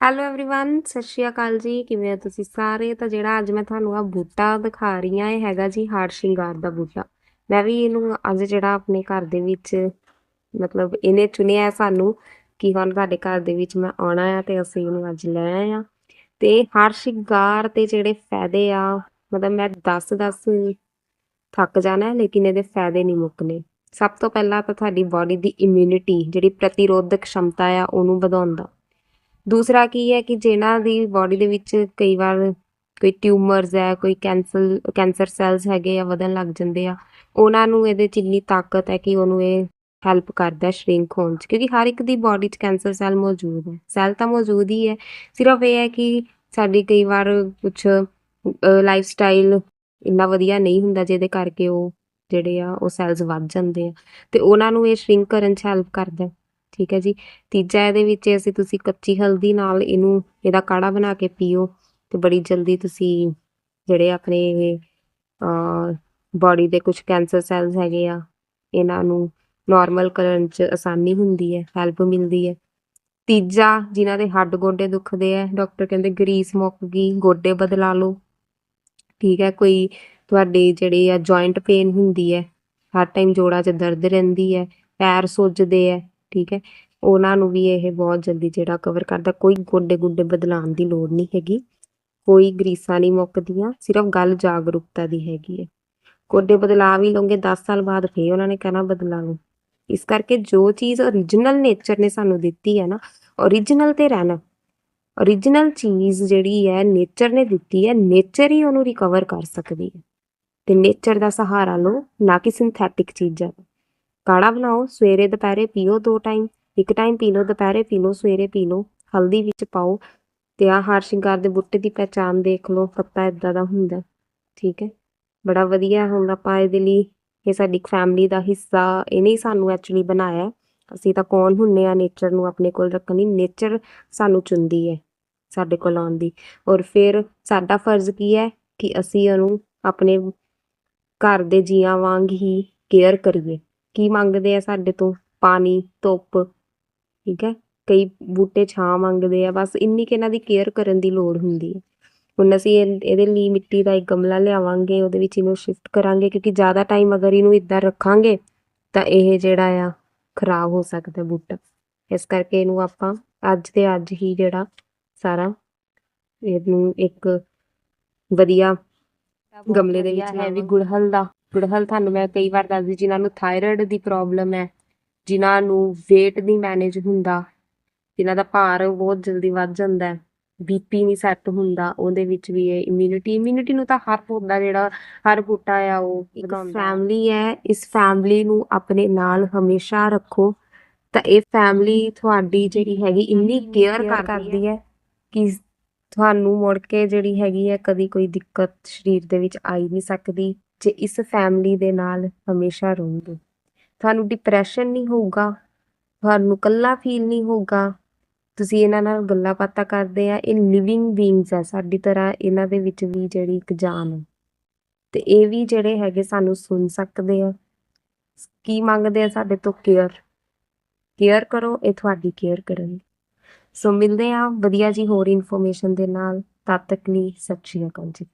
Hello everyone ਸਤਿ ਸ਼੍ਰੀ ਅਕਾਲ ਜੀ ਕਿਵੇਂ ਹੋ ਤੁਸੀਂ ਸਾਰੇ ਤਾਂ ਜਿਹੜਾ ਅੱਜ ਮੈਂ ਤੁਹਾਨੂੰ ਆ ਬੂਟਾ ਦਿਖਾ ਰਹੀ ਆ ਇਹ ਹੈਗਾ ਜੀ ਹਾਰ ਸ਼ਿੰਗਾਰ ਦਾ ਬੂਟਾ ਮੈਂ ਵੀ ਇਹਨੂੰ ਅੱਜ ਜਿਹੜਾ ਆਪਣੇ ਘਰ ਦੇ ਵਿੱਚ ਮਤਲਬ ਇਹਨੇ ਚੁਣਿਆ ਹੈ ਸਾਨੂੰ ਕਿ ਹੁਣ ਸਾਡੇ ਘਰ ਦੇ ਵਿੱਚ ਮੈਂ ਆਉਣਾ ਆ ਤੇ ਅਸੀਂ ਇਹਨੂੰ ਅੱਜ ਲੈ ਆਏ ਆ ਤੇ ਹਾਰ ਸ਼ਿੰਗਾਰ ਤੇ ਜਿਹੜੇ ਫਾਇਦੇ ਆ ਮਤਲਬ ਮੈਂ 10 10 ਥੱਕ ਜਾਣਾ ਹੈ, ਲੇਕਿਨ ਇਹਦੇ ਫਾਇਦੇ ਨਹੀਂ ਮੁੱਕਨੇ ਸਭ ਤੋਂ ਪਹਿਲਾਂ ਤਾਂ ਤੁਹਾਡੀ ਬਾਡੀ ਦੀ ਇਮਿਊਨਿਟੀ ਜਿਹੜੀ ਪ੍ਰਤੀਰੋਧਕ ਸ਼ਮਤਾ ਆ ਉਹਨੂੰ ਵਧਾਉਂਦਾ ਦੂਸਰਾ ਕੀ ਹੈ ਕਿ ਜਿਹਨਾਂ ਦੀ ਬਾਡੀ ਦੇ ਵਿੱਚ ਕਈ ਵਾਰ ਕੋਈ ਟਿਊਮਰਸ ਹੈ, ਕੋਈ ਕੈਂਸਰ ਕੈਂਸਰ ਸੈਲਸ ਹੈਗੇ ਆ, ਵਧਣ ਲੱਗ ਜਾਂਦੇ ਆ, ਉਹਨਾਂ ਨੂੰ ਇਹਦੇ ਚ ਇੰਨੀ ਤਾਕਤ ਹੈ ਕਿ ਉਹਨੂੰ ਇਹ ਹੈਲਪ ਕਰਦਾ ਸ਼ਰਿੰਕ ਹੋਣ ਚ, ਕਿਉਂਕਿ ਹਰ ਇੱਕ ਦੀ ਬਾਡੀ ਚ ਕੈਂਸਰ ਸੈਲ ਮੌਜੂਦ ਹੈ। ਸੈਲ ਤਾਂ ਮੌਜੂਦ ਹੀ ਹੈ, ਸਿਰਫ ਇਹ ਹੈ ਕਿ ਸਾਡੀ ਕਈ ਵਾਰ ਕੁਝ ਲਾਈਫ ਸਟਾਈਲ ਇੰਨਾ ਵਧੀਆ ਨਹੀਂ ਹੁੰਦਾ ਜਿਹਦੇ ਕਰਕੇ ਉਹ ਜਿਹੜੇ ਆ, ਉਹ ਸੈਲਸ ਵੱਧ ਜਾਂਦੇ ਆ, ਤੇ ਉਹਨਾਂ ਨੂੰ ਇਹ ਸ਼ਰਿੰਕ ਕਰਨ ਚ ਹੈਲਪ ਕਰਦਾ ਠੀਕ ਹੈ ਜੀ। ਤੀਜਾ ਇਹਦੇ ਵਿੱਚ ਅਸੀਂ ਤੁਸੀਂ ਕੱਚੀ ਹਲਦੀ ਨਾਲ ਇਹਨੂੰ ਇਹਦਾ ਕਾੜਾ ਬਣਾ ਕੇ ਪੀਓ ਤੇ ਬੜੀ ਜਲਦੀ ਤੁਸੀਂ ਜਿਹੜੇ ਆਪਣੇ ਬਾਡੀ ਦੇ ਕੁਝ ਕੈਂਸਰ ਸੈਲਸ ਹੈਗੇ ਆ, ਇਹਨਾਂ ਨੂੰ ਨਾਰਮਲ ਕਰਨ ਚ ਆਸਾਨੀ ਹੁੰਦੀ ਹੈ ਹੈਲਪ ਮਿਲਦੀ ਹੈ। ਤੀਜਾ ਜਿਨ੍ਹਾਂ ਦੇ ਹੱਡ ਗੋਡੇ ਦੁਖਦੇ ਆ ਡਾਕਟਰ ਕਹਿੰਦੇ ਗਰੀਸ ਮੁੱਕ ਗਈ, ਗੋਡੇ ਬਦਲਾ ਲਓ। ਠੀਕ ਹੈ, ਕੋਈ ਤੁਹਾਡੀ ਜਿਹੜੀ ਆ ਜੁਆਇੰਟ ਪੇਨ ਹੁੰਦੀ ਹੈ, ਹਰ ਟਾਈਮ ਜੋੜਾਂ 'ਚ ਦਰਦ ਰਹਿੰਦੀ ਹੈ, ਪੈਰ ਸੁੱਜਦੇ ਹੈ ਠੀਕ ਹੈ। ਉਹਨਾਂ ਨੂੰ ਵੀ ਇਹ ਬਹੁਤ ਜਲਦੀ ਜਿਹੜਾ ਕਵਰ ਕਰਦਾ। ਕੋਈ ਗੋਡੇ ਗੁੱਡੇ ਬਦਲਾਉਣ ਦੀ ਲੋੜ ਨਹੀਂ ਹੈਗੀ। ਕੋਈ ਗਰੀਸਾਂ ਨਹੀਂ ਮੁੱਕਦੀਆਂ, ਸਿਰਫ ਗੱਲ ਜਾਗਰੂਕਤਾ ਦੀ ਹੈਗੀ ਹੈ। ਗੋਡੇ ਬਦਲਾ ਵੀ ਲਓਗੇ 10 ਸਾਲ ਬਾਅਦ ਫੇਰ ਉਹਨਾਂ ਨੇ ਕਹਿਣਾ ਬਦਲਾ ਲਓ ਇਸ ਕਰਕੇ ਜੋ ਚੀਜ਼ origignal ਨੇਚਰ ਨੇ ਸਾਨੂੰ ਦਿੱਤੀ ਹੈ ਨਾ origignal ਤੇ ਰਹਿਣਾ। origignal ਚੀਜ਼ ਜਿਹੜੀ ਹੈ ਨੇਚਰ ਨੇ ਦਿੱਤੀ ਹੈ ਨੇਚਰ ਹੀ ਉਹਨੂੰ ਰਿਕਵਰ ਕਰ ਸਕਦੀ ਹੈ। ਤੇ ਨੇਚਰ ਦਾ ਸਹਾਰਾ ਲਓ, ਨਾ ਕਿ ਸਿੰਥੈਟਿਕ ਚੀਜ਼ਾਂ ਦਾ। ਕਾੜਾ ਬਣਾਓ, ਸਵੇਰੇ, ਦੁਪਹਿਰੇ ਪੀਓ ਦੋ ਟਾਈਮ, ਇੱਕ ਟਾਈਮ ਪੀ ਲਓ, ਦੁਪਹਿਰੇ ਪੀ ਲਓ, ਸਵੇਰੇ ਪੀ ਲਓ, ਹਲਦੀ ਵਿੱਚ ਪਾਓ ਤੇ ਆ ਹਾਰ ਸ਼ਿੰਗਾਰ ਦੇ ਬੂਟੇ ਦੀ ਪਹਿਚਾਨ ਦੇਖ ਲਓ, ਪੱਤਾ ਇਦਾਂ ਦਾ ਹੁੰਦਾ, ਠੀਕ ਹੈ? ਬੜਾ ਵਧੀਆ ਹੁੰਦਾ ਆਪਾਂ ਇਹਦੇ ਲਈ, ਇਹ ਸਾਡੀ ਫੈਮਿਲੀ ਦਾ ਹਿੱਸਾ, ਇਹਨੇ ਹੀ ਸਾਨੂੰ ਐਕਚੁਅਲੀ ਬਣਾਇਆ। ਅਸੀਂ ਤਾਂ ਕੌਣ ਹੁੰਨੇ ਆ ਨੇਚਰ ਨੂੰ ਆਪਣੇ ਕੋਲ ਰੱਖਣ ਲਈ ਨੇਚਰ ਸਾਨੂੰ ਚੁੰਦੀ ਹੈ, ਸਾਡੇ ਕੋਲ ਆਉਣ ਦੀ। ਔਰ ਫਿਰ ਸਾਡਾ ਫਰਜ਼ ਕੀ ਹੈ ਕਿ ਅਸੀਂ ਉਹਨੂੰ ਆਪਣੇ ਘਰ ਦੇ ਜੀਆਂ ਵਾਂਗ ਹੀ ਕੇਅਰ ਕਰੀਏ। ਕੀ ਮੰਗਦੇ ਆ ਸਾਡੇ ਤੋਂ? ਪਾਣੀ ਧੁੱਪ ਠੀਕ ਹੈ? ਕਈ ਬੂਟੇ ਛਾਂ ਮੰਗਦੇ ਆ ਬਸ ਇੰਨੀ ਕਿ ਇਹਨਾਂ ਦੀ ਕੇਅਰ ਕਰਨ ਦੀ ਲੋੜ ਹੁੰਦੀ ਹੈ। ਹੁਣ ਅਸੀਂ ਇਹ- ਇਹਦੇ ਲਈ ਮਿੱਟੀ ਦਾ ਇੱਕ ਗਮਲਾ ਲਿਆਵਾਂਗੇ ਉਹਦੇ ਵਿੱਚ ਇਹਨੂੰ ਸ਼ਿਫਟ ਕਰਾਂਗੇ ਕਿਉਂਕਿ ਜ਼ਿਆਦਾ ਟਾਈਮ ਅਗਰ ਇਹਨੂੰ ਇੱਦਾਂ ਰੱਖਾਂਗੇ ਤਾਂ ਇਹ ਜਿਹੜਾ ਆ ਖਰਾਬ ਹੋ ਸਕਦਾ ਬੂਟਾ। ਇਸ ਕਰਕੇ ਇਹਨੂੰ ਆਪਾਂ ਅੱਜ ਦੇ ਅੱਜ ਹੀ ਜਿਹੜਾ ਸਾਰਾ ਇਹਨੂੰ ਇੱਕ ਵਧੀਆ ਗਮਲੇ ਦੇ ਵਿੱਚ ਹੈ ਵੀ ਗੁੜਹਲ ਦਾ। ਗੁੜਹਲ ਤੁਹਾਨੂੰ ਮੈਂ ਕਈ ਵਾਰ ਦੱਸਦੀ ਜਿਨ੍ਹਾਂ ਨੂੰ ਥਾਇਰਾਇਡ ਦੀ ਪ੍ਰੋਬਲਮ ਹੈ ਜਿਨ੍ਹਾਂ ਨੂੰ weight ਨਹੀਂ ਮੈਨੇਜ ਹੁੰਦਾ ਜਿਨ੍ਹਾਂ ਦਾ ਭਾਰ ਬਹੁਤ ਜਲਦੀ ਵੱਧ ਜਾਂਦਾ ਹੈ ਬੀਪੀ ਨਹੀਂ ਸੈੱਟ ਹੁੰਦਾ ਉਹਦੇ ਵਿੱਚ ਵੀ ਇਹ ਇਮਿਊਨਿਟੀ ਇਮਿਊਨਿਟੀ ਨੂੰ ਤਾਂ ਹਰ ਪੌਦਾ ਜਿਹੜਾ ਹਰ ਬੂਟਾ ਆ ਉਹ ਇੱਕ ਫੈਮਿਲੀ ਹੈ ਇਸ ਫੈਮਿਲੀ ਨੂੰ ਆਪਣੇ ਨਾਲ ਹਮੇਸ਼ਾ ਰੱਖੋ ਤਾਂ ਇਹ ਫੈਮਿਲੀ ਤੁਹਾਡੀ ਜਿਹੜੀ ਹੈਗੀ ਇੰਨੀ ਕੇਅਰ ਕਰਦੀ ਹੈ ਕਿ ਤੁਹਾਨੂੰ ਮੁੜ ਕੇ ਜਿਹੜੀ ਹੈਗੀ ਹੈ ਕਦੀ ਕੋਈ ਦਿੱਕਤ ਸਰੀਰ ਦੇ ਵਿੱਚ ਆਈ ਨਹੀਂ ਸਕਦੀ। ਜੇ ਇਸ ਫੈਮਿਲੀ ਦੇ ਨਾਲ ਹਮੇਸ਼ਾ ਰਹੋਗੇ। ਤੁਹਾਨੂੰ ਡਿਪਰੈਸ਼ਨ ਨਹੀਂ ਹੋਊਗਾ, ਤੁਹਾਨੂੰ ਇਕੱਲਾ ਫੀਲ ਨਹੀਂ ਹੋਊਗਾ। ਤੁਸੀਂ ਇਹਨਾਂ ਨਾਲ ਗੱਲਾਂ ਬਾਤਾਂ ਕਰਦੇ ਆ, ਇਹ ਲਿਵਿੰਗ ਬੀਇੰਗਸ ਆ, ਸਾਡੀ ਤਰ੍ਹਾਂ ਇਹਨਾਂ ਦੇ ਵਿੱਚ ਵੀ ਜਿਹੜੀ ਇੱਕ ਜਾਨ ਹੈ ਤੇ ਇਹ ਵੀ ਜਿਹੜੇ ਹੈਗੇ ਸਾਨੂੰ ਸੁਣ ਸਕਦੇ ਆ, ਕੀ ਮੰਗਦੇ ਆ ਸਾਡੇ ਤੋਂ ਕੇਅਰ। ਕੇਅਰ ਕਰੋ, ਇਹ ਤੁਹਾਡੀ ਕੇਅਰ ਕਰਨਗੇ। ਸੋ ਮਿਲਦੇ ਆ, ਵਧੀਆ ਜੀ ਹੋਰ ਇਨਫੋਰਮੇਸ਼ਨ ਦੇ ਨਾਲ। ਤਦ ਤੱਕ ਲਈ ਸਤਿ ਸ਼੍ਰੀ ਅਕਾਲ ਜੀ।